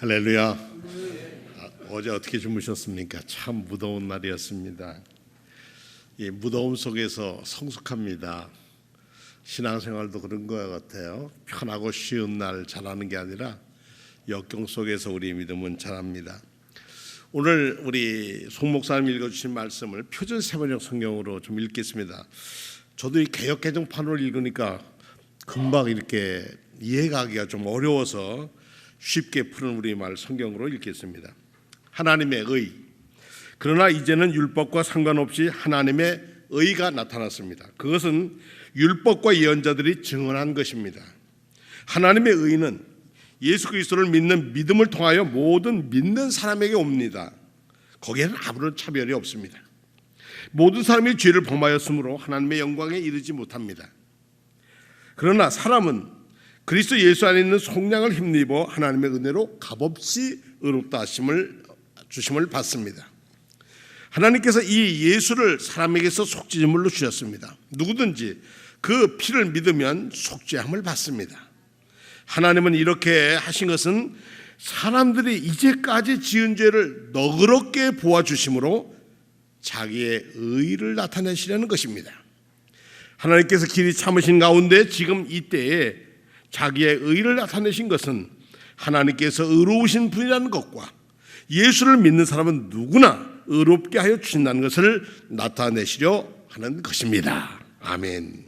할렐루야. 아, 어제 어떻게 주무셨습니까? 참 무더운 날이었습니다. 이 무더움 속에서 성숙합니다. 신앙생활도 그런 것 같아요. 편하고 쉬운 날 잘하는 게 아니라 역경 속에서 우리 믿음은 자랍니다. 오늘 우리 송 목사님 읽어주신 말씀을 표준 세번역 성경으로 좀 읽겠습니다. 저도 이 개역 개정판을 읽으니까 금방 이렇게 이해가기가 좀 어려워서 쉽게 푸는 우리말 성경으로 읽겠습니다. 하나님의 의. 그러나 이제는 율법과 상관없이 하나님의 의가 나타났습니다. 그것은 율법과 예언자들이 증언한 것입니다. 하나님의 의는 예수 그리스도를 믿는 믿음을 통하여 모든 믿는 사람에게 옵니다. 거기에는 아무런 차별이 없습니다. 모든 사람이 죄를 범하였으므로 하나님의 영광에 이르지 못합니다. 그러나 사람은 그리스도 예수 안에 있는 속량을 힘입어 하나님의 은혜로 값없이 의롭다 하심을 주심을 받습니다. 하나님께서 이 예수를 사람에게서 속죄제물로 주셨습니다. 누구든지 그 피를 믿으면 속죄함을 받습니다. 하나님은 이렇게 하신 것은 사람들이 이제까지 지은 죄를 너그럽게 보아 주심으로 자기의 의를 나타내시려는 것입니다. 하나님께서 길이 참으신 가운데 지금 이때에 자기의 의를 나타내신 것은 하나님께서 의로우신 분이라는 것과 예수를 믿는 사람은 누구나 의롭게 하여 주신다는 것을 나타내시려 하는 것입니다. 아멘.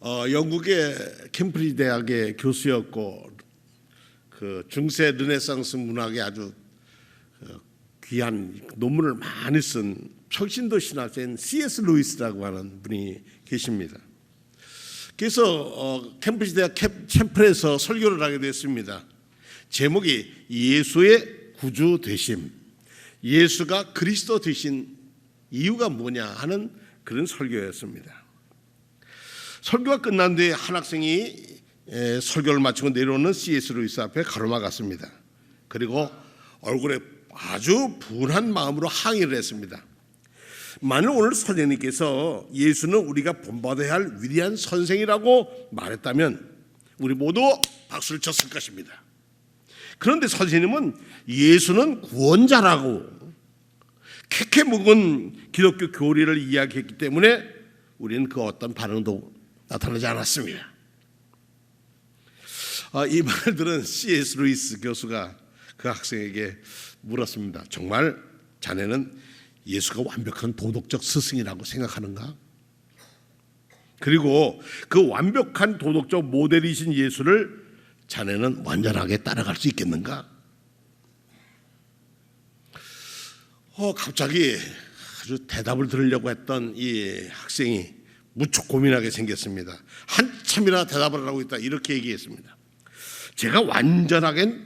어, 영국의 캠브리지 대학의 교수였고 그 중세 르네상스 문학에 아주 어, 귀한 논문을 많이 쓴 평신도 신학자인 C.S. 루이스라고 하는 분이 계십니다. 그래서 어, 캠브리지 대학 챔플에서 설교를 하게 됐습니다. 제목이 예수의 구주 되심, 예수가 그리스도 되신 이유가 뭐냐 하는 그런 설교였습니다. 설교가 끝난 뒤에 한 학생이 에, 설교를 마치고 내려오는 C.S. 루이스 앞에 가로막았습니다. 그리고 얼굴에 아주 분한 마음으로 항의를 했습니다. 만일 오늘 선생님께서 예수는 우리가 본받아야 할 위대한 선생이라고 말했다면 우리 모두 박수를 쳤을 것입니다. 그런데 선생님은 예수는 구원자라고 캐캐 묵은 기독교 교리를 이야기했기 때문에 우리는 그 어떤 반응도 나타나지 않았습니다. 아, 이 말들은 C.S. 루이스 교수가 그 학생에게 물었습니다. 정말 자네는 예수가 완벽한 도덕적 스승이라고 생각하는가? 그리고 그 완벽한 도덕적 모델이신 예수를 자네는 완전하게 따라갈 수 있겠는가? 어, 갑자기 아주 대답을 들으려고 했던 이 학생이 무척 고민하게 생겼습니다. 한참이나 대답을 하고 있다 이렇게 얘기했습니다. 제가 완전하게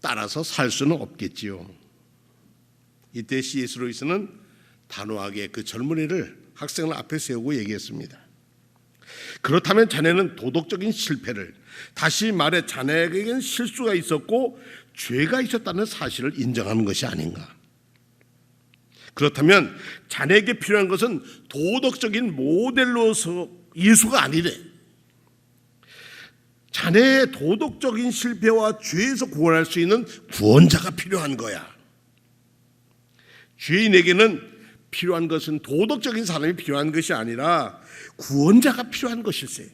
따라서 살 수는 없겠지요. 이때 C.S. 루이스는 단호하게 그 젊은이를 학생을 앞에 세우고 얘기했습니다. 그렇다면 자네는 도덕적인 실패를 다시 말해 자네에게는 실수가 있었고 죄가 있었다는 사실을 인정하는 것이 아닌가? 그렇다면 자네에게 필요한 것은 도덕적인 모델로서 예수가 아니래. 자네의 도덕적인 실패와 죄에서 구원할 수 있는 구원자가 필요한 거야. 죄인에게는 필요한 것은 도덕적인 사람이 필요한 것이 아니라 구원자가 필요한 것일세.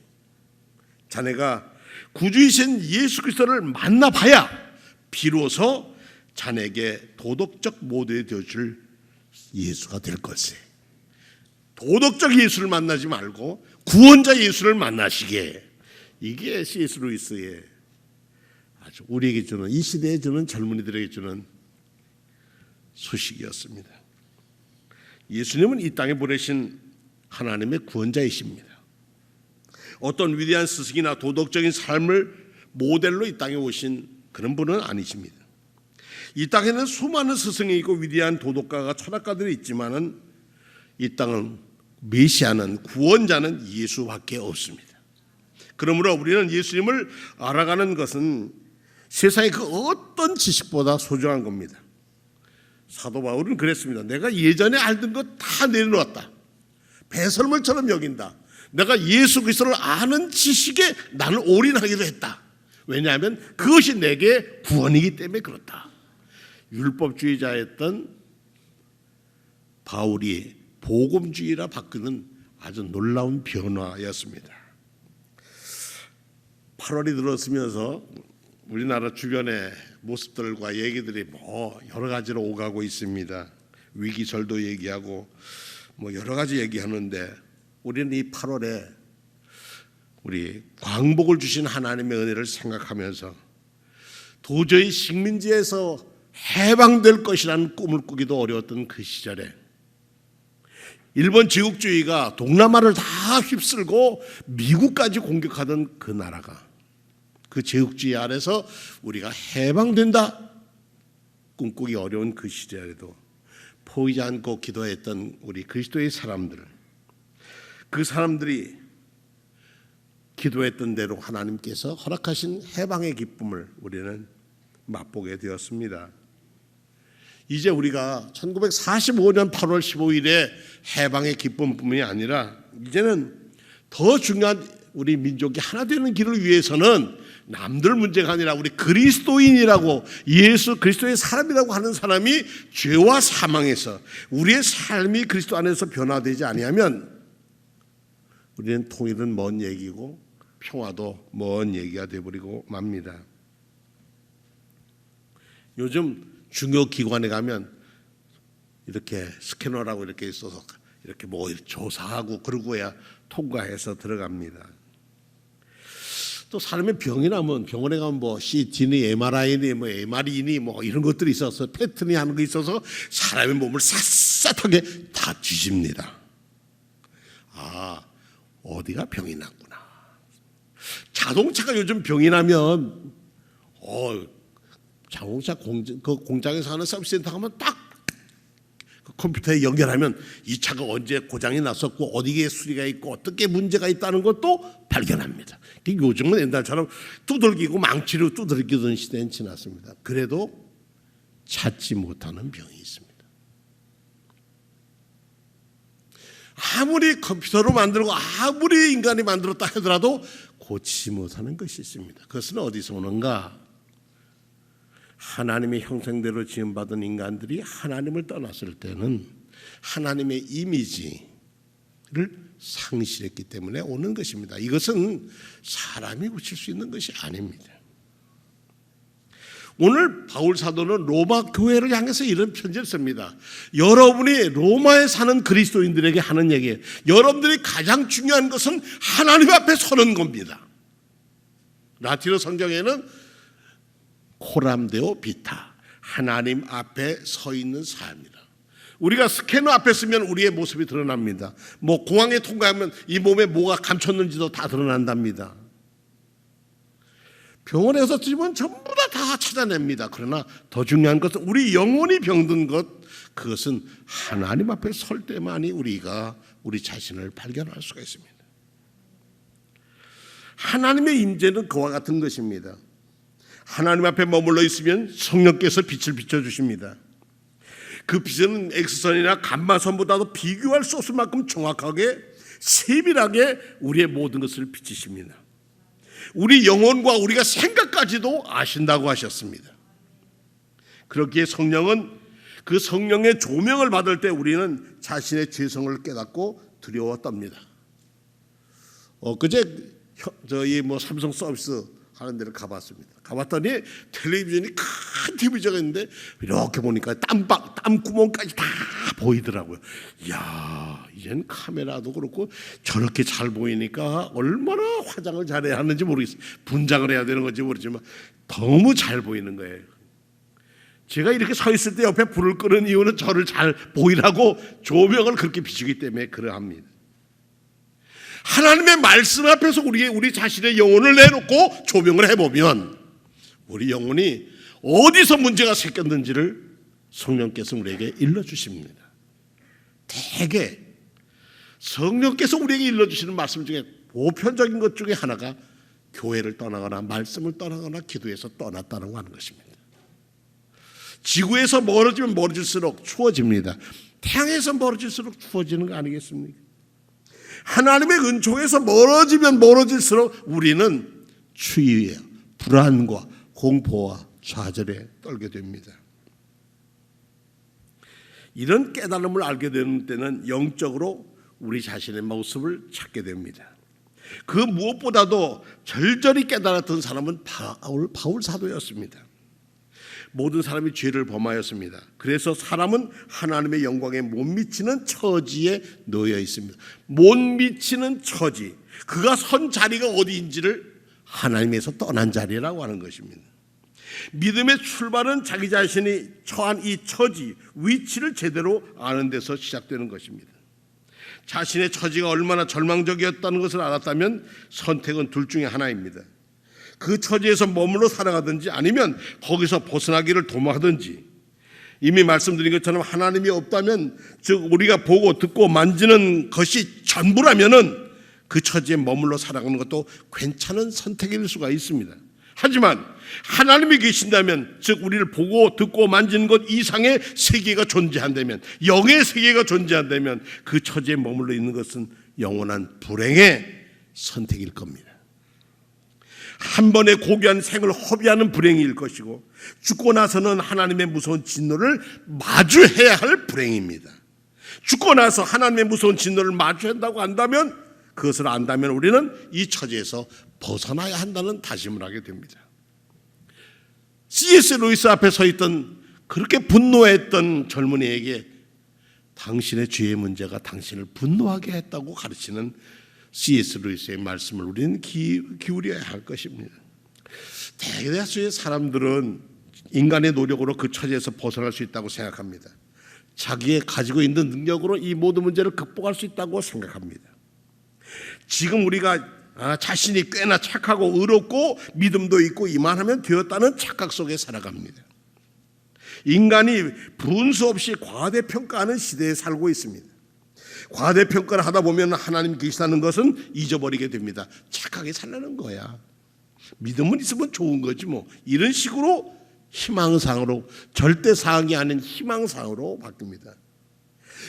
자네가 구주이신 예수 그리스도를 만나봐야 비로소 자네에게 도덕적 모델이 되어줄 예수가 될 것세. 도덕적 예수를 만나지 말고 구원자 예수를 만나시게. 이게 C.S. 루이스의 아주 우리에게 주는 이 시대에 주는 젊은이들에게 주는 소식이었습니다. 예수님은 이 땅에 보내신 하나님의 구원자이십니다. 어떤 위대한 스승이나 도덕적인 삶을 모델로 이 땅에 오신 그런 분은 아니십니다. 이 땅에는 수많은 스승이 있고 위대한 도덕가가 철학가들이 있지만은 이 땅은 메시아는 구원자는 예수밖에 없습니다. 그러므로 우리는 예수님을 알아가는 것은 세상의 그 어떤 지식보다 소중한 겁니다. 사도 바울은 그랬습니다. 내가 예전에 알던 것 다 내려놓았다. 배설물처럼 여긴다. 내가 예수 그리스도를 아는 지식에 나는 올인하기로 했다. 왜냐하면 그것이 내게 구원이기 때문에 그렇다. 율법주의자였던 바울이 복음주의라 바꾸는 아주 놀라운 변화였습니다. 8월이 들었으면서 우리나라 주변의 모습들과 얘기들이 뭐 여러 가지로 오가고 있습니다. 위기설도 얘기하고 뭐 여러 가지 얘기하는데 우리는 이 8월에 우리 광복을 주신 하나님의 은혜를 생각하면서 도저히 식민지에서 해방될 것이라는 꿈을 꾸기도 어려웠던 그 시절에 일본 제국주의가 동남아를 다 휩쓸고 미국까지 공격하던 그 나라가 그 제국주의 아래서 우리가 해방된다 꿈꾸기 어려운 그 시절에도 포이지 않고 기도했던 우리 그리스도의 사람들 그 사람들이 기도했던 대로 하나님께서 허락하신 해방의 기쁨을 우리는 맛보게 되었습니다. 이제 우리가 1945년 8월 15일에 해방의 기쁨뿐만이 아니라 이제는 더 중요한 우리 민족이 하나 되는 길을 위해서는 남들 문제가 아니라 우리 그리스도인이라고 예수 그리스도의 사람이라고 하는 사람이 죄와 사망에서 우리의 삶이 그리스도 안에서 변화되지 아니하면 우리는 통일은 먼 얘기고 평화도 먼 얘기가 되어버리고 맙니다. 요즘 중요 기관에 가면 이렇게 스캐너라고 이렇게 있어서 이렇게 뭐 조사하고 그러고야 통과해서 들어갑니다. 또 사람의 병이 나면 병원에 가면 뭐 CT니 MRI니 뭐 MR이니 뭐 이런 것들이 있어서 패턴이 하는 거 있어서 사람의 몸을 샅샅하게 다 뒤집니다. 아 어디가 병이 났구나. 자동차가 요즘 병이 나면 어 자동차 공장 그 공장에서 하는 서비스 센터 가면 딱그 컴퓨터에 연결하면 이 차가 언제 고장이 났었고 어디에 수리가 있고 어떻게 문제가 있다는 것도 발견합니다. 요즘은 옛날처럼 두들기고 망치로 두들기던 시대는 지났습니다. 그래도 찾지 못하는 병이 있습니다. 아무리 컴퓨터로 만들고 아무리 인간이 만들었다 하더라도 고치지 못하는 것이 있습니다. 그것은 어디서 오는가? 하나님의 형상대로 지음받은 인간들이 하나님을 떠났을 때는 하나님의 이미지를 상실했기 때문에 오는 것입니다. 이것은 사람이 고칠 수 있는 것이 아닙니다. 오늘 바울 사도는 로마 교회를 향해서 이런 편지를 씁니다. 여러분이 로마에 사는 그리스도인들에게 하는 얘기예요. 여러분들이 가장 중요한 것은 하나님 앞에 서는 겁니다. 라틴어 성경에는 코람데오 비타 하나님 앞에 서 있는 삶이다. 우리가 스캐너 앞에 서면 우리의 모습이 드러납니다. 뭐 공항에 통과하면 이 몸에 뭐가 감췄는지도 다 드러난답니다. 병원에서 찌면 전부 다 다 찾아냅니다. 그러나 더 중요한 것은 우리 영혼이 병든 것 그것은 하나님 앞에 설 때만이 우리가 우리 자신을 발견할 수가 있습니다. 하나님의 임재는 그와 같은 것입니다. 하나님 앞에 머물러 있으면 성령께서 빛을 비춰 주십니다. 그 빛은 엑스선이나 감마선보다도 비교할 수 없을 만큼 정확하게 세밀하게 우리의 모든 것을 비치십니다. 우리 영혼과 우리가 생각까지도 아신다고 하셨습니다. 그렇기에 성령은 그 성령의 조명을 받을 때 우리는 자신의 죄성을 깨닫고 두려웠답니다. 어, 그제 저희 뭐 삼성 서비스 하는 데를 가봤습니다. 가봤더니 텔레비전이 큰 TV가 있는데 이렇게 보니까 땀방 땀구멍까지 다 보이더라고요. 이야, 이젠 카메라도 그렇고 저렇게 잘 보이니까 얼마나 화장을 잘해야 하는지 모르겠어요. 분장을 해야 되는 건지 모르지만 너무 잘 보이는 거예요. 제가 이렇게 서 있을 때 옆에 불을 끄는 이유는 저를 잘 보이라고 조명을 그렇게 비추기 때문에 그러합니다. 하나님의 말씀 앞에서 우리 우리 자신의 영혼을 내놓고 조명을 해보면 우리 영혼이 어디서 문제가 생겼는지를 성령께서 우리에게 일러 주십니다. 대개 성령께서 우리에게 일러 주시는 말씀 중에 보편적인 것 중에 하나가 교회를 떠나거나 말씀을 떠나거나 기도에서 떠났다는 거 하는 것입니다. 지구에서 멀어지면 멀어질수록 추워집니다. 태양에서 멀어질수록 추워지는 거 아니겠습니까? 하나님의 은총에서 멀어지면 멀어질수록 우리는 추위에 불안과 공포와 좌절에 떨게 됩니다. 이런 깨달음을 알게 되는 때는 영적으로 우리 자신의 모습을 찾게 됩니다. 그 무엇보다도 절절히 깨달았던 사람은 바울, 바울 사도였습니다. 모든 사람이 죄를 범하였습니다. 그래서 사람은 하나님의 영광에 못 미치는 처지에 놓여 있습니다. 못 미치는 처지. 그가 선 자리가 어디인지를 하나님에서 떠난 자리라고 하는 것입니다. 믿음의 출발은 자기 자신이 처한 이 처지, 위치를 제대로 아는 데서 시작되는 것입니다. 자신의 처지가 얼마나 절망적이었다는 것을 알았다면 선택은 둘 중에 하나입니다. 그 처지에서 머물러 살아가든지 아니면 거기서 벗어나기를 도모하든지 이미 말씀드린 것처럼 하나님이 없다면 즉 우리가 보고 듣고 만지는 것이 전부라면은 그 처지에 머물러 살아가는 것도 괜찮은 선택일 수가 있습니다. 하지만 하나님이 계신다면 즉 우리를 보고 듣고 만지는 것 이상의 세계가 존재한다면 영의 세계가 존재한다면 그 처지에 머물러 있는 것은 영원한 불행의 선택일 겁니다. 한 번의 고귀한 생을 허비하는 불행일 것이고 죽고 나서는 하나님의 무서운 진노를 마주해야 할 불행입니다. 죽고 나서 하나님의 무서운 진노를 마주한다고 한다면 그것을 안다면 우리는 이 처지에서 벗어나야 한다는 다짐을 하게 됩니다. C.S. 루이스 앞에 서 있던 그렇게 분노했던 젊은이에게 당신의 죄의 문제가 당신을 분노하게 했다고 가르치는 C.S. 루이스의 말씀을 우리는 기, 기울여야 할 것입니다. 대다수의 사람들은 인간의 노력으로 그 처지에서 벗어날 수 있다고 생각합니다. 자기의 가지고 있는 능력으로 이 모든 문제를 극복할 수 있다고 생각합니다. 지금 우리가 아, 자신이 꽤나 착하고 의롭고 믿음도 있고 이만하면 되었다는 착각 속에 살아갑니다. 인간이 분수 없이 과대평가하는 시대에 살고 있습니다. 과대평가를 하다 보면 하나님 계시다는 것은 잊어버리게 됩니다. 착하게 살라는 거야. 믿음은 있으면 좋은 거지 뭐. 이런 식으로 희망상으로 절대 사항이 아닌 희망상으로 바뀝니다.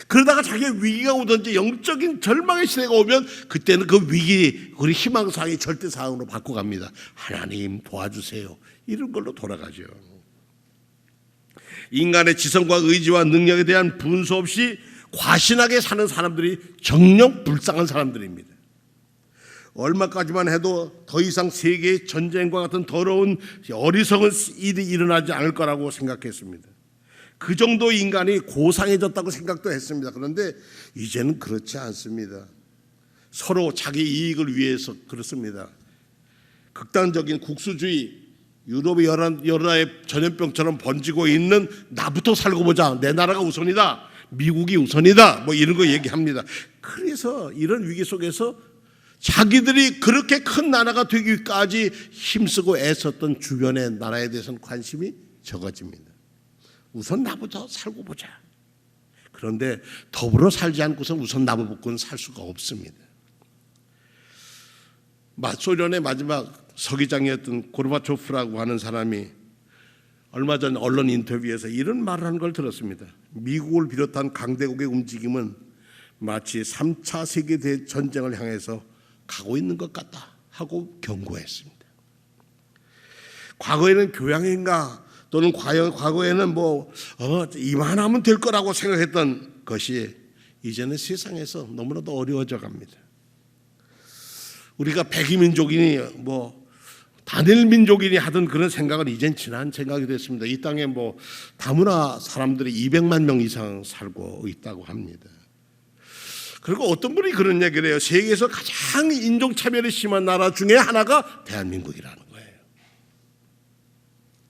그러다가 자기의 위기가 오든지 영적인 절망의 시대가 오면 그때는 그 위기, 우리 희망상이 절대사항으로 바꿔갑니다. 하나님 도와주세요. 이런 걸로 돌아가죠. 인간의 지성과 의지와 능력에 대한 분수 없이 과신하게 사는 사람들이 정령 불쌍한 사람들입니다. 얼마까지만 해도 더 이상 세계의 전쟁과 같은 더러운 어리석은 일이 일어나지 않을 거라고 생각했습니다. 그 정도 인간이 고상해졌다고 생각도 했습니다. 그런데 이제는 그렇지 않습니다. 서로 자기 이익을 위해서 그렇습니다. 극단적인 국수주의, 유럽의 여러 나라의 전염병처럼 번지고 있는 나부터 살고 보자. 내 나라가 우선이다. 미국이 우선이다. 뭐 이런 거 얘기합니다. 그래서 이런 위기 속에서 자기들이 그렇게 큰 나라가 되기까지 힘쓰고 애썼던 주변의 나라에 대해서는 관심이 적어집니다. 우선 나부터 살고 보자. 그런데 더불어 살지 않고서 우선 나부부고는 살 수가 없습니다. 소련의 마지막 서기장이었던 고르바초프라고 하는 사람이 얼마 전 언론 인터뷰에서 이런 말을 한 걸 들었습니다. 미국을 비롯한 강대국의 움직임은 마치 3차 세계 전쟁을 향해서 가고 있는 것 같다 하고 경고했습니다. 과거에는 교양인가 또는 과거에는 뭐 어, 이만하면 될 거라고 생각했던 것이 이제는 세상에서 너무나도 어려워져 갑니다. 우리가 백이 민족이니 뭐 단일 민족이니 하던 그런 생각은 이젠 지난 생각이 됐습니다. 이 땅에 뭐 다문화 사람들이 200만 명 이상 살고 있다고 합니다. 그리고 어떤 분이 그런 얘기를 해요. 세계에서 가장 인종차별이 심한 나라 중에 하나가 대한민국이라는 거예요.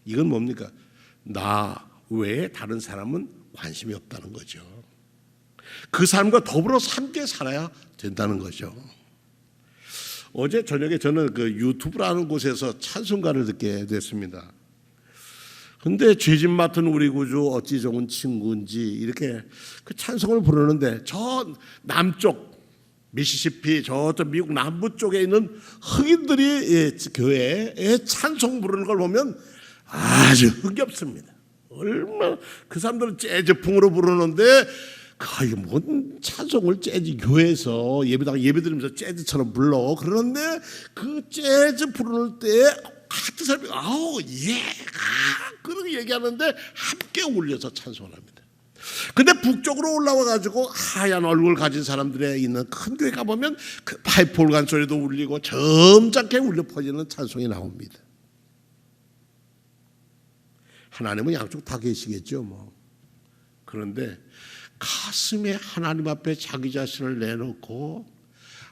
이건 뭡니까? 나 외에 다른 사람은 관심이 없다는 거죠. 그 사람과 더불어 함께 살아야 된다는 거죠. 어제 저녁에 저는 그 유튜브라는 곳에서 찬송가를 듣게 됐습니다. 근데 죄진 맡은 우리 구주 어찌 좋은 친구인지 이렇게 그 찬송을 부르는데 저 남쪽 미시시피 저쪽 미국 남부 쪽에 있는 흑인들이 예, 교회에 찬송 부르는 걸 보면 아주 흥겹습니다. 얼마나 그 사람들은 재즈풍으로 부르는데 거의 뭔 찬송을 재즈 교회에서 예배당 예배 드리면서 재즈처럼 불러 그러는데 그 재즈 부를 때 같은 사람이 아우 예 아, 그렇게 얘기하는데 함께 울려서 찬송합니다. 근데 북쪽으로 올라와 가지고 하얀 얼굴 가진 사람들의 있는 큰 교회 가 보면 그 파이프 올간 소리도 울리고 점잖게 울려 퍼지는 찬송이 나옵니다. 하나님은 양쪽 다 계시겠죠, 뭐. 그런데 가슴에 하나님 앞에 자기 자신을 내놓고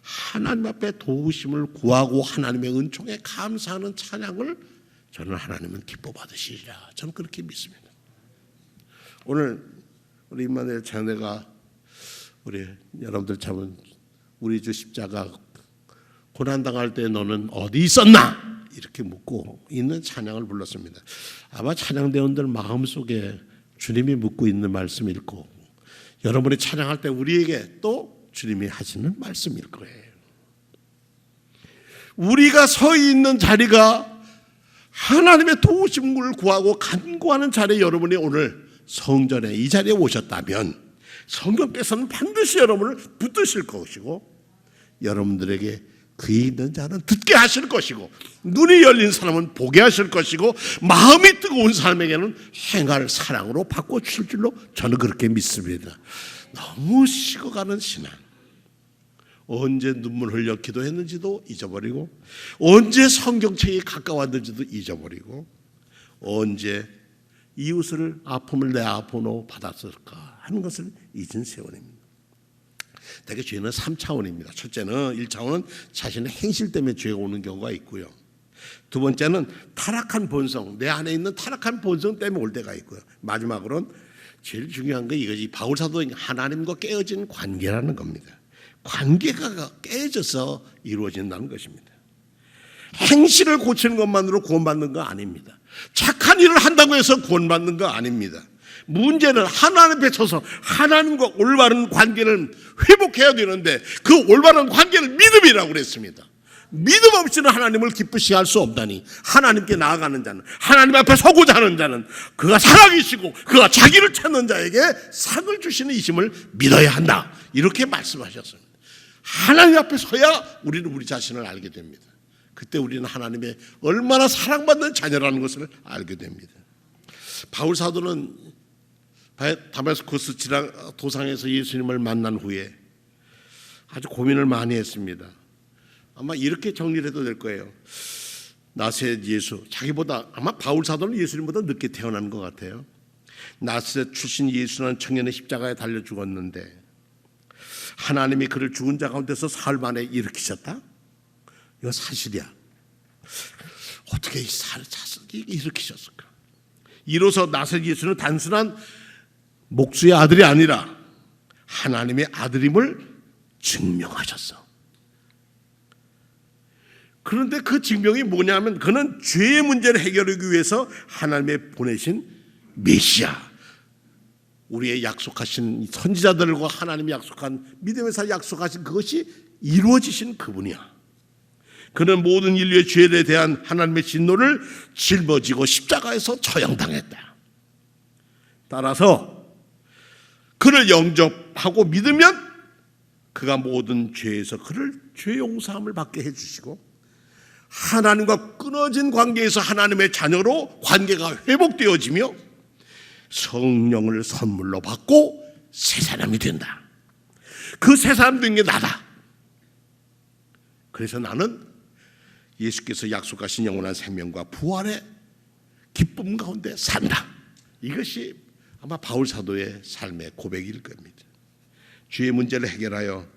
하나님 앞에 도우심을 구하고 하나님의 은총에 감사하는 찬양을 저는 하나님은 기뻐 받으시리라. 저는 그렇게 믿습니다. 오늘 우리 임마누엘 자녀가 우리 여러분들 참은 우리 주 십자가 고난 당할 때 너는 어디 있었나 이렇게 묻고 있는 찬양을 불렀습니다. 아마 찬양 대원들 마음 속에 주님이 묻고 있는 말씀일 거고 여러분이 찬양할 때 우리에게 또 주님이 하시는 말씀일 거예요. 우리가 서 있는 자리가 하나님의 도우심을 구하고 간구하는 자리에 여러분이 오늘 성전에 이 자리에 오셨다면 성경께서는 반드시 여러분을 붙드실 것이고 여러분들에게 귀 있는 자는 듣게 하실 것이고 눈이 열린 사람은 보게 하실 것이고 마음이 뜨거운 사람에게는 행할 사랑으로 바꿔 주실 줄로 저는 그렇게 믿습니다. 너무 식어가는 신앙. 언제 눈물 흘려 기도했는지도 잊어버리고 언제 성경책이 가까웠는지도 잊어버리고 언제 이웃을 아픔을 내 아픔으로 받았을까 하는 것을 잊은 세월입니다. 대개 죄는 3차원입니다. 첫째는 1차원은 자신의 행실 때문에 죄가 오는 경우가 있고요. 두 번째는 타락한 본성, 내 안에 있는 타락한 본성 때문에 올 때가 있고요. 마지막으로는 제일 중요한 게 이거지. 바울 사도 하나님과 깨어진 관계라는 겁니다. 관계가 깨져서 이루어진다는 것입니다. 행실을 고치는 것만으로 구원받는 거 아닙니다. 착한 일을 한다고 해서 구원받는 거 아닙니다. 문제는 하나님 앞에 서서 하나님과 올바른 관계를 회복해야 되는데 그 올바른 관계를 믿음이라고 그랬습니다. 믿음 없이는 하나님을 기쁘시게 할수 없다니. 하나님께 나아가는 자는 하나님 앞에 서고자 하는 자는 그가 살아계시고 그가 자기를 찾는 자에게 상을 주시는 이심을 믿어야 한다. 이렇게 말씀하셨습니다. 하나님 앞에 서야 우리는 우리 자신을 알게 됩니다. 그때 우리는 하나님의 얼마나 사랑받는 자녀라는 것을 알게 됩니다. 바울 사도는 다메스코스 지랑 도상에서 예수님을 만난 후에 아주 고민을 많이 했습니다. 아마 이렇게 정리를 해도 될 거예요. 나세 예수 자기보다 아마 바울 사도는 예수님보다 늦게 태어난 것 같아요. 나세 출신 예수는 청년의 십자가에 달려 죽었는데 하나님이 그를 죽은 자 가운데서 사흘 만에 일으키셨다. 이거 사실이야. 어떻게 이 사를 일으키셨을까? 이로써 나세 예수는 단순한 목수의 아들이 아니라 하나님의 아들임을 증명하셨어. 그런데 그 증명이 뭐냐면 그는 죄의 문제를 해결하기 위해서 하나님의 보내신 메시아. 우리의 약속하신 선지자들과 하나님이 약속한 믿음에서 약속하신 그것이 이루어지신 그분이야. 그는 모든 인류의 죄에 대한 하나님의 진노를 짊어지고 십자가에서 처형당했다. 따라서 그를 영접하고 믿으면 그가 모든 죄에서 그를 죄 용서함을 받게 해주시고 하나님과 끊어진 관계에서 하나님의 자녀로 관계가 회복되어지며 성령을 선물로 받고 새 사람이 된다. 그 새 사람 된 게 나다. 그래서 나는 예수께서 약속하신 영원한 생명과 부활의 기쁨 가운데 산다. 이것이 아마 바울 사도의 삶의 고백일 겁니다. 죄의 문제를 해결하여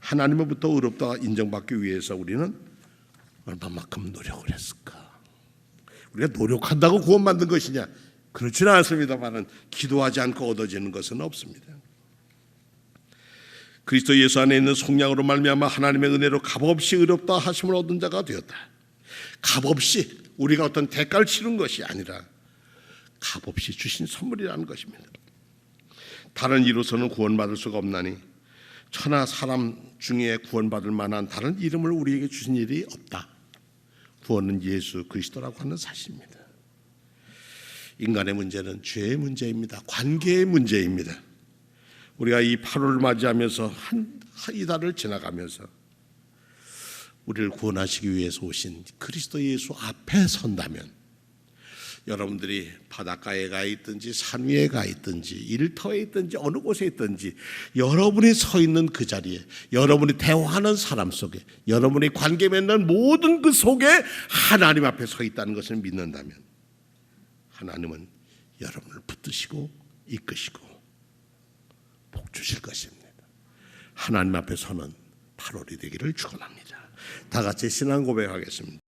하나님으로부터 의롭다 인정받기 위해서 우리는 얼마만큼 노력을 했을까? 우리가 노력한다고 구원받는 것이냐? 그렇지는 않습니다만은 기도하지 않고 얻어지는 것은 없습니다. 그리스도 예수 안에 있는 속량으로 말미암아 하나님의 은혜로 값없이 의롭다 하심을 얻은 자가 되었다. 값없이 우리가 어떤 대가를 치른 것이 아니라 값없이 주신 선물이라는 것입니다. 다른 이로서는 구원받을 수가 없나니 천하 사람 중에 구원받을 만한 다른 이름을 우리에게 주신 일이 없다. 구원은 예수 그리스도라고 하는 사실입니다. 인간의 문제는 죄의 문제입니다. 관계의 문제입니다. 우리가 이 8월을 맞이하면서 한 이달을 지나가면서 우리를 구원하시기 위해서 오신 그리스도 예수 앞에 선다면 여러분들이 바닷가에 가 있든지 산 위에 가 있든지 일터에 있든지 어느 곳에 있든지 여러분이 서 있는 그 자리에 여러분이 대화하는 사람 속에 여러분이 관계 맺는 모든 그 속에 하나님 앞에 서 있다는 것을 믿는다면 하나님은 여러분을 붙드시고 이끄시고 복 주실 것입니다. 하나님 앞에 서는 8월이 되기를 축원합니다. 다 같이 신앙 고백하겠습니다.